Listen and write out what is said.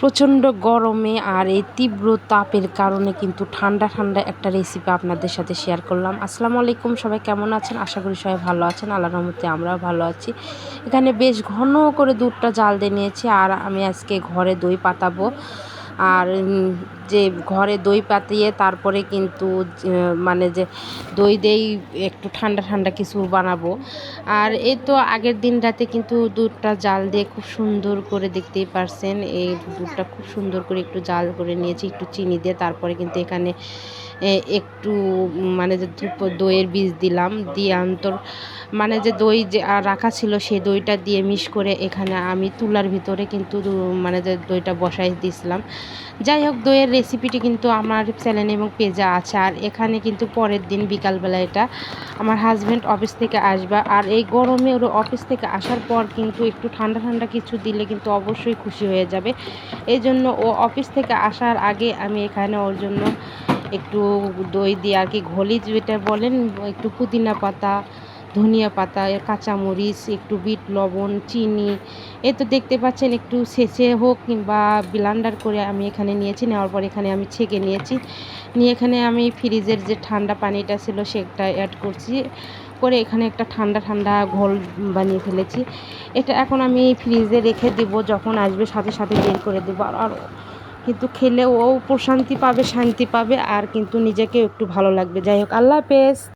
প্রচণ্ড গরমে আর এই তীব্র তাপের কারণে কিন্তু ঠান্ডা ঠান্ডা একটা রেসিপি আপনাদের সাথে শেয়ার করলাম। আসসালামু আলাইকুম, সবাই কেমন আছেন? আশা করি সবাই ভালো আছেন। আল্লাহ রহমতে আমরাও ভালো আছি। এখানে বেশ ঘন করে দুধটা জাল দিয়ে নিয়েছি আর আমি আজকে ঘরে দই পাতাবো। আর যে ঘরে দই পাতিয়ে তারপরে কিন্তু মানে যে দই দেই একটু ঠান্ডা ঠান্ডা কিছু বানাবো। আর এই তো আগের দিন রাতে কিন্তু দুধটা জাল দিয়ে খুব সুন্দর করে দেখতেই পারছেন, এই দুধটা খুব সুন্দর করে একটু জাল করে নিয়েছি, একটু চিনি দিয়ে তারপরে কিন্তু এখানে একটু মানে যে দইয়ের বীজ দিলাম, দিয়ে অন্তর মানে যে দই যে রাখা ছিল সেই দইটা দিয়ে মিশ করে এখানে আমি তুলার ভিতরে কিন্তু মানে যে দইটা বসাই দিয়েছিলাম যাই হোক, দইয়ের রেসিপিটি কিন্তু আমার চ্যানেলে এবং পেজে আছে। আর এখানে কিন্তু পরের দিন বিকালবেলা এটা আমার হাজব্যান্ড অফিস থেকে আসবে। আর এই গরমে ওর অফিস থেকে আসার পর কিন্তু একটু ঠান্ডা ঠান্ডা কিছু দিলে কিন্তু অবশ্যই খুশি হয়ে যাবে। এই জন্য ও অফিস থেকে আসার আগে আমি এখানে ওর জন্য একটু দই দিয়ে আর কি ঘলি যেটা বলেন, একটু পুদিনা পাতা ধনিয়া পাতা, কাঁচামরিচ, একটু বিট, লবণ, চিনি, এই তো দেখতে পাচ্ছেন একটু ছেঁচে হোক কিংবা ব্লান্ডার করে আমি এখানে নিয়েছি, নেওয়ার পর এখানে আমি ছেঁকে নিয়েছি। নিয়ে এখানে আমি ফ্রিজের যে ঠান্ডা পানিটা ছিল সেটা অ্যাড করছি, করে এখানে একটা ঠান্ডা ঠান্ডা ঘোল বানিয়ে ফেলেছি। এটা এখন আমি ফ্রিজে রেখে দেবো, যখন আসবে সাথে সাথে বের করে দেবো আর কিন্তু খেলে ও প্রশান্তি পাবে, শান্তি পাবে আর কিন্তু নিজেকে একটু ভালো লাগবে। যাই হোক, আল্লাহ হাফেজ।